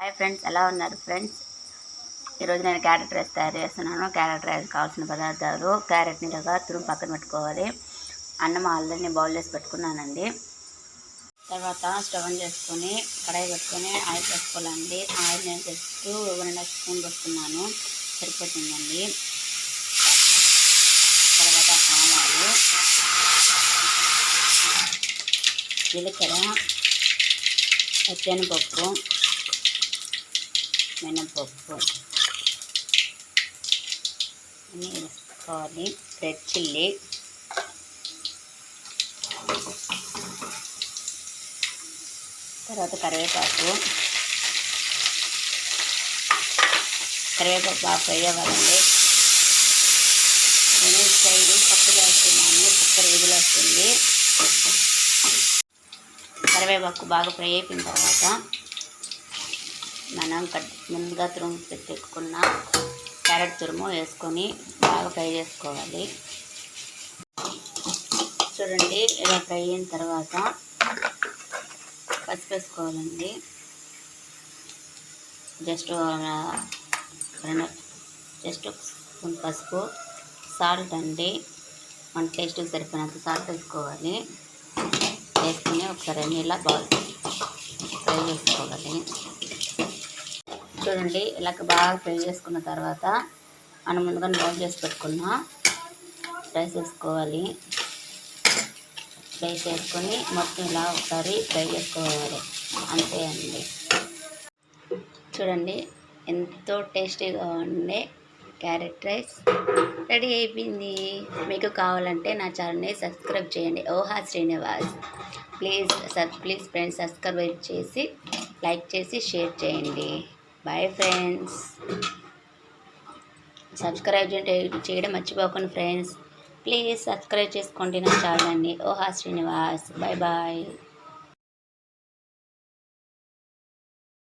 Hi friends ఎలా ఉన్నారు friends? ఈరోజు నేను క్యారెట్ రైస్ తయారు చేస్తున్నాను. క్యారెట్ రైస్ కావాల్సిన పదార్థాలు క్యారెట్ నీళ్ళగా తురుము పక్కన పెట్టుకోవాలి. అన్నం ఆల్రెడీ బౌల్ చేసి పెట్టుకున్నానండి. తర్వాత స్టవ్ ఆన్ చేసుకొని కడాయి పెట్టుకొని ఆయిల్ వేసుకోవాలండి. ఆయిల్ నేను just one and half spoon పెట్టుకున్నాను సరిపోతుందండి. తర్వాత ఆవాలు జీలకర్ర శనగపప్పు మినపప్పు. అన్నీ వేసుకోవాలి. Red chilli. తర్వాత కరివేపాకు. కరివేపాకు బాగా వేయవాలండి నేను సైడ్ పప్పు చేస్తున్నాను. కుక్కర్ విధులు వస్తుంది. కరివేపాకు బాగా ఫ్రై అయిపోయిన తర్వాత మనం కట్ ముందుగా తురుము పెట్టుకున్న క్యారెట్ తురుము వేసుకొని బాగా ఫ్రై చేసుకోవాలి. చూడండి ఇలా ఫ్రై అయిన తర్వాత పసుపు వేసుకోవాలండి. జస్ట్ రెండు జస్ట్ ఒక స్పూన్ పసుపు సాల్ట్ అండి. మన టేస్ట్కి సరిపోయినంత సాల్ట్ వేసుకోవాలి. వేసుకుని ఒకసారి అన్ని ఇలా బాగా ఫ్రై చేసుకోవాలి. చూడండి ఇలా బాగా ఫ్రై చేసుకున్న తర్వాత మనం ముందుగా బాయిల్ చేసి పెట్టుకున్న. రైస్ వేసుకోవాలి ఫ్రై చేసుకొని మొత్తం ఇలా ఒకసారి ఫ్రై చేసుకోవాలి. అంతే అండి. చూడండి ఎంతో టేస్టీగా ఉండే క్యారెట్ రైస్ రెడీ అయిపోయింది. మీకు కావాలంటే నా ఛానల్ని సబ్స్క్రైబ్ చేయండి. ఓహా Srinivas. Please sub please friends subscribe చేసి లైక్ చేసి షేర్ చేయండి. బాయ్ ఫ్రెండ్స్ సబ్స్క్రైబ్ చేయడం మర్చిపోకండి ఫ్రెండ్స్ ప్లీజ్ సబ్స్క్రైబ్ చేసుకోండి నా ఛానల్ని ఓహా శ్రీనివాస్. Bye bye